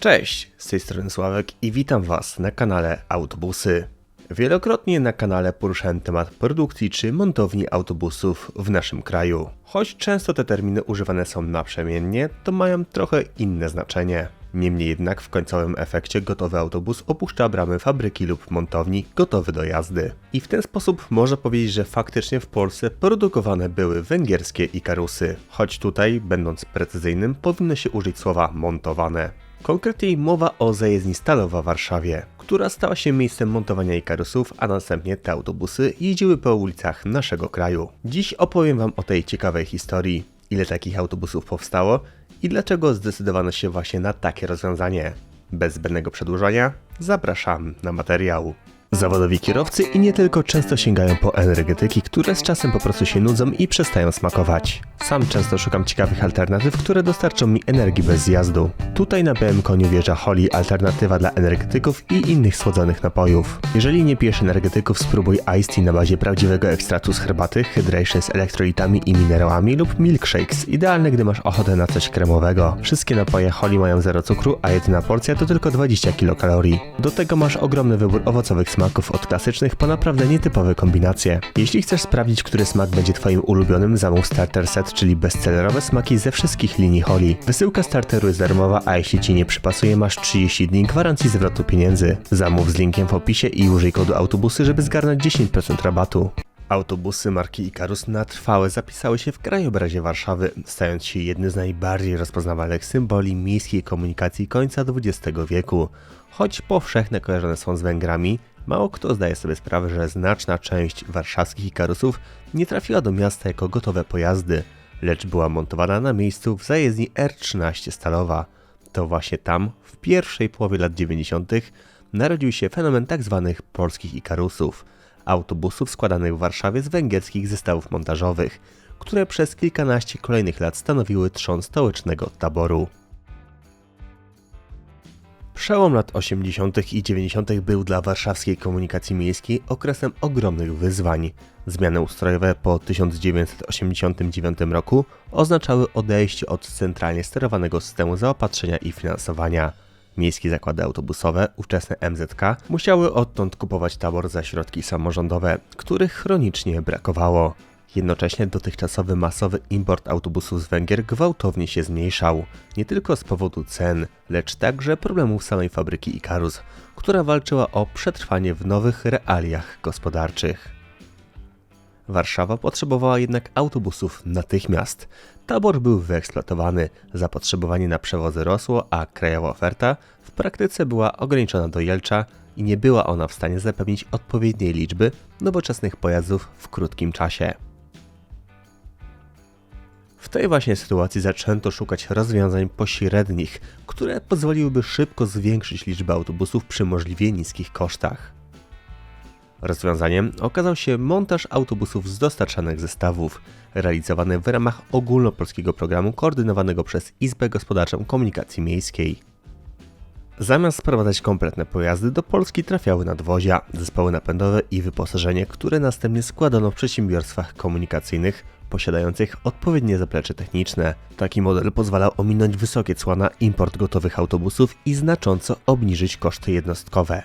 Cześć, z tej strony Sławek i witam Was na kanale Autobusy. Wielokrotnie na kanale poruszałem temat produkcji czy montowni autobusów w naszym kraju. Choć często te terminy używane są naprzemiennie, to mają trochę inne znaczenie. Niemniej jednak w końcowym efekcie gotowy autobus opuszcza bramy fabryki lub montowni gotowy do jazdy. I w ten sposób można powiedzieć, że faktycznie w Polsce produkowane były węgierskie Ikarusy. Choć tutaj, będąc precyzyjnym, powinno się użyć słowa montowane. Konkretniej mowa o zajezdni Stalowa w Warszawie, która stała się miejscem montowania Ikarusów, a następnie te autobusy jeździły po ulicach naszego kraju. Dziś opowiem Wam o tej ciekawej historii, ile takich autobusów powstało i dlaczego zdecydowano się właśnie na takie rozwiązanie. Bez zbędnego przedłużania, zapraszam na materiał. Zawodowi kierowcy i nie tylko często sięgają po energetyki, które z czasem po prostu się nudzą i przestają smakować. Sam często szukam ciekawych alternatyw, które dostarczą mi energii bez zjazdu. Tutaj na białym koniu wjeżdża Holly, alternatywa dla energetyków i innych słodzonych napojów. Jeżeli nie pijesz energetyków, spróbuj Ice Tea na bazie prawdziwego ekstraktu z herbaty, hydration z elektrolitami i minerałami lub milkshakes, idealne gdy masz ochotę na coś kremowego. Wszystkie napoje Holly mają zero cukru, a jedyna porcja to tylko 20 kilokalorii. Do tego masz ogromny wybór owocowych smaków od klasycznych po naprawdę nietypowe kombinacje. Jeśli chcesz sprawdzić, który smak będzie twoim ulubionym, zamów starter set, czyli bestsellerowe smaki ze wszystkich linii Holly. Wysyłka starteru jest darmowa, a jeśli ci nie przypasuje, masz 30 dni gwarancji zwrotu pieniędzy. Zamów z linkiem w opisie i użyj kodu autobusy, żeby zgarnąć 10% rabatu. Autobusy marki Ikarus na trwałe zapisały się w krajobrazie Warszawy, stając się jednym z najbardziej rozpoznawalnych symboli miejskiej komunikacji końca XX wieku. Choć powszechne kojarzone są z Węgrami, mało kto zdaje sobie sprawę, że znaczna część warszawskich Ikarusów nie trafiła do miasta jako gotowe pojazdy, lecz była montowana na miejscu w zajezdni R13 Stalowa. To właśnie tam, w pierwszej połowie lat 90., narodził się fenomen tzw. polskich Ikarusów, autobusów składanych w Warszawie z węgierskich zestawów montażowych, które przez kilkanaście kolejnych lat stanowiły trzon stołecznego taboru. Przełom lat 80. i 90. był dla warszawskiej komunikacji miejskiej okresem ogromnych wyzwań. Zmiany ustrojowe po 1989 roku oznaczały odejście od centralnie sterowanego systemu zaopatrzenia i finansowania. Miejskie zakłady autobusowe, ówczesne MZK, musiały odtąd kupować tabor za środki samorządowe, których chronicznie brakowało. Jednocześnie dotychczasowy masowy import autobusów z Węgier gwałtownie się zmniejszał, nie tylko z powodu cen, lecz także problemów samej fabryki Ikarus, która walczyła o przetrwanie w nowych realiach gospodarczych. Warszawa potrzebowała jednak autobusów natychmiast. Tabor był wyeksploatowany, zapotrzebowanie na przewozy rosło, a krajowa oferta w praktyce była ograniczona do Jelcza i nie była ona w stanie zapewnić odpowiedniej liczby nowoczesnych pojazdów w krótkim czasie. W tej właśnie sytuacji zaczęto szukać rozwiązań pośrednich, które pozwoliłyby szybko zwiększyć liczbę autobusów przy możliwie niskich kosztach. Rozwiązaniem okazał się montaż autobusów z dostarczanych zestawów, realizowany w ramach ogólnopolskiego programu koordynowanego przez Izbę Gospodarczą Komunikacji Miejskiej. Zamiast sprowadzać kompletne pojazdy do Polski trafiały nadwozia, zespoły napędowe i wyposażenie, które następnie składano w przedsiębiorstwach komunikacyjnych posiadających odpowiednie zaplecze techniczne. Taki model pozwalał ominąć wysokie cła na import gotowych autobusów i znacząco obniżyć koszty jednostkowe.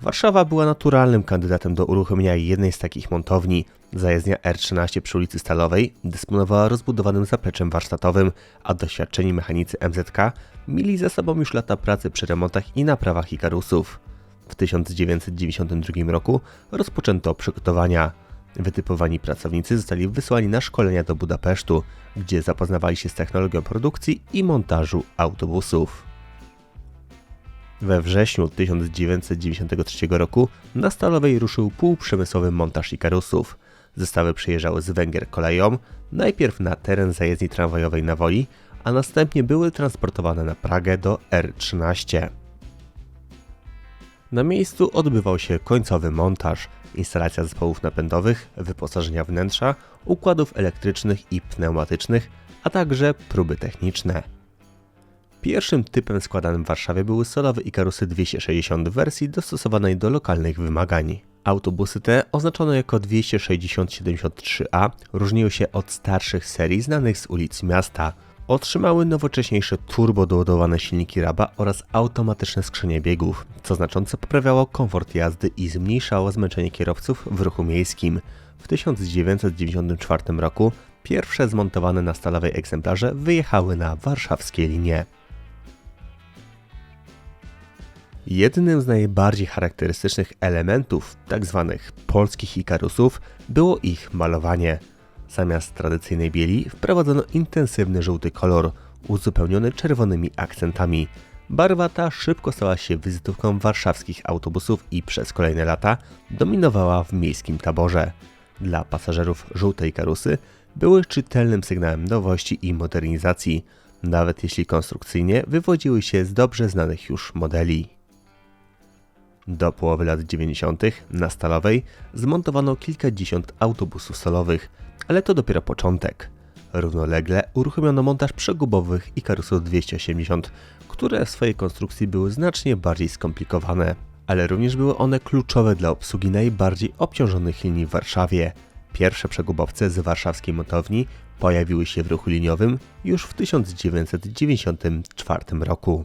Warszawa była naturalnym kandydatem do uruchomienia jednej z takich montowni. Zajezdnia R13 przy ulicy Stalowej dysponowała rozbudowanym zapleczem warsztatowym, a doświadczeni mechanicy MZK mieli za sobą już lata pracy przy remontach i naprawach Ikarusów. W 1992 roku rozpoczęto przygotowania. Wytypowani pracownicy zostali wysłani na szkolenia do Budapesztu, gdzie zapoznawali się z technologią produkcji i montażu autobusów. We wrześniu 1993 roku na Stalowej ruszył półprzemysłowy montaż Ikarusów. Zestawy przyjeżdżały z Węgier koleją, najpierw na teren zajezdni tramwajowej na Woli, a następnie były transportowane na Pragę do R13. Na miejscu odbywał się końcowy montaż, instalacja zespołów napędowych, wyposażenia wnętrza, układów elektrycznych i pneumatycznych, a także próby techniczne. Pierwszym typem składanym w Warszawie były solowe Ikarusy 260 w wersji dostosowanej do lokalnych wymagań. Autobusy te, oznaczone jako 260-73A, różniły się od starszych serii znanych z ulic miasta. Otrzymały nowocześniejsze turbodoładowane silniki Raba oraz automatyczne skrzynie biegów, co znacząco poprawiało komfort jazdy i zmniejszało zmęczenie kierowców w ruchu miejskim. W 1994 roku pierwsze zmontowane na stalowej egzemplarze wyjechały na warszawskie linie. Jednym z najbardziej charakterystycznych elementów tzw. polskich Ikarusów było ich malowanie. Zamiast tradycyjnej bieli wprowadzono intensywny żółty kolor, uzupełniony czerwonymi akcentami. Barwa ta szybko stała się wizytówką warszawskich autobusów i przez kolejne lata dominowała w miejskim taborze. Dla pasażerów żółtej karusy były czytelnym sygnałem nowości i modernizacji, nawet jeśli konstrukcyjnie wywodziły się z dobrze znanych już modeli. Do połowy lat 90. na Stalowej zmontowano kilkadziesiąt autobusów solowych, ale to dopiero początek. Równolegle uruchomiono montaż przegubowych Ikarusów 280, które w swojej konstrukcji były znacznie bardziej skomplikowane, ale również były one kluczowe dla obsługi najbardziej obciążonych linii w Warszawie. Pierwsze przegubowce z warszawskiej montowni pojawiły się w ruchu liniowym już w 1994 roku.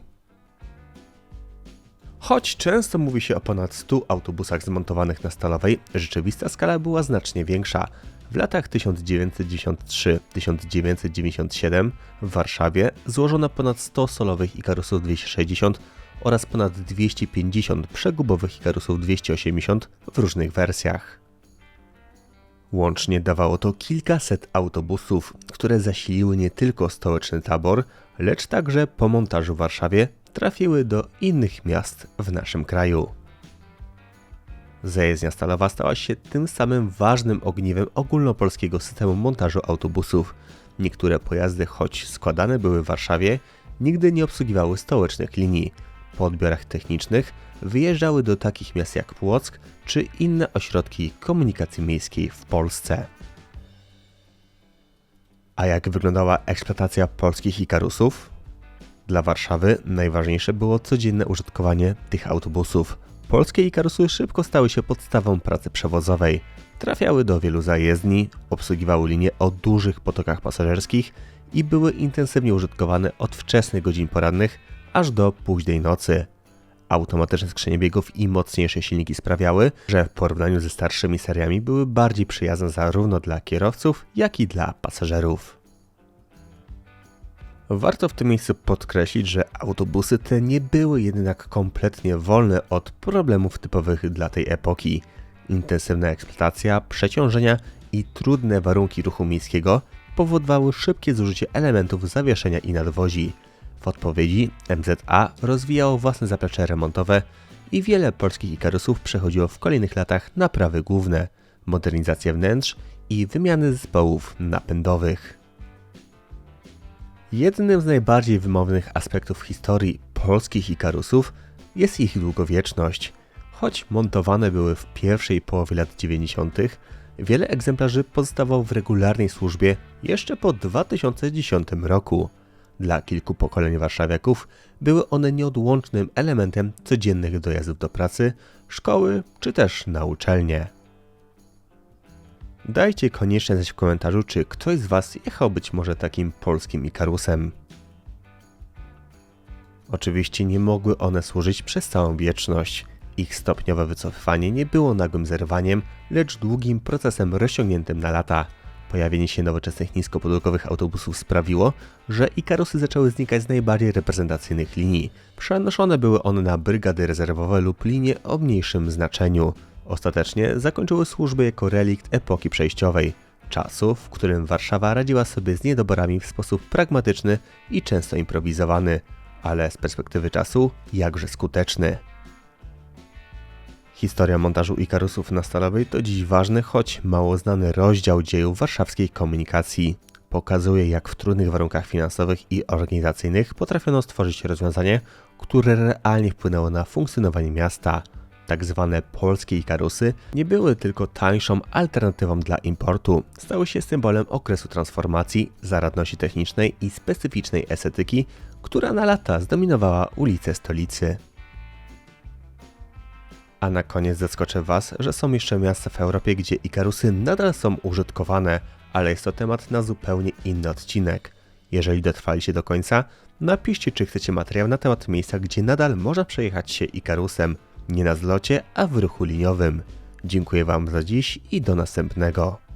Choć często mówi się o ponad 100 autobusach zmontowanych na Stalowej, rzeczywista skala była znacznie większa. W latach 1993-1997 w Warszawie złożono ponad 100 solowych Ikarusów 260 oraz ponad 250 przegubowych Ikarusów 280 w różnych wersjach. Łącznie dawało to kilkaset autobusów, które zasiliły nie tylko stołeczny tabor, lecz także po montażu w Warszawie trafiły do innych miast w naszym kraju. Zajezdnia stalowa stała się tym samym ważnym ogniwem ogólnopolskiego systemu montażu autobusów. Niektóre pojazdy, choć składane były w Warszawie, nigdy nie obsługiwały stołecznych linii. Po odbiorach technicznych wyjeżdżały do takich miast jak Płock czy inne ośrodki komunikacji miejskiej w Polsce. A jak wyglądała eksploatacja polskich Ikarusów? Dla Warszawy najważniejsze było codzienne użytkowanie tych autobusów. Polskie Ikarusy szybko stały się podstawą pracy przewozowej. Trafiały do wielu zajezdni, obsługiwały linie o dużych potokach pasażerskich i były intensywnie użytkowane od wczesnych godzin porannych aż do późnej nocy. Automatyczne skrzynie biegów i mocniejsze silniki sprawiały, że w porównaniu ze starszymi seriami były bardziej przyjazne zarówno dla kierowców, jak i dla pasażerów. Warto w tym miejscu podkreślić, że autobusy te nie były jednak kompletnie wolne od problemów typowych dla tej epoki. Intensywna eksploatacja, przeciążenia i trudne warunki ruchu miejskiego powodowały szybkie zużycie elementów zawieszenia i nadwozi. W odpowiedzi MZA rozwijało własne zaplecze remontowe i wiele polskich Ikarusów przechodziło w kolejnych latach naprawy główne, modernizację wnętrz i wymiany zespołów napędowych. Jednym z najbardziej wymownych aspektów historii polskich Ikarusów jest ich długowieczność. Choć montowane były w pierwszej połowie lat 90., wiele egzemplarzy pozostawało w regularnej służbie jeszcze po 2010 roku. Dla kilku pokoleń warszawiaków były one nieodłącznym elementem codziennych dojazdów do pracy, szkoły czy też na uczelnię. Dajcie koniecznie znać w komentarzu, czy ktoś z Was jechał być może takim polskim Ikarusem. Oczywiście nie mogły one służyć przez całą wieczność. Ich stopniowe wycofywanie nie było nagłym zerwaniem, lecz długim procesem rozciągniętym na lata. Pojawienie się nowoczesnych niskopodłogowych autobusów sprawiło, że Ikarusy zaczęły znikać z najbardziej reprezentacyjnych linii. Przenoszone były one na brygady rezerwowe lub linie o mniejszym znaczeniu. Ostatecznie zakończyły służbę jako relikt epoki przejściowej, czasu, w którym Warszawa radziła sobie z niedoborami w sposób pragmatyczny i często improwizowany, ale z perspektywy czasu jakże skuteczny. Historia montażu Ikarusów na Stalowej to dziś ważny, choć mało znany rozdział dziejów warszawskiej komunikacji. Pokazuje, jak w trudnych warunkach finansowych i organizacyjnych potrafiono stworzyć rozwiązanie, które realnie wpłynęło na funkcjonowanie miasta – tak zwane polskie Ikarusy nie były tylko tańszą alternatywą dla importu, stały się symbolem okresu transformacji, zaradności technicznej i specyficznej estetyki, która na lata zdominowała ulice stolicy. A na koniec zaskoczę Was, że są jeszcze miasta w Europie, gdzie Ikarusy nadal są użytkowane, ale jest to temat na zupełnie inny odcinek. Jeżeli dotrwaliście do końca, napiszcie czy chcecie materiał na temat miejsca, gdzie nadal można przejechać się Ikarusem, nie na zlocie, a w ruchu liniowym. Dziękuję Wam za dziś i do następnego.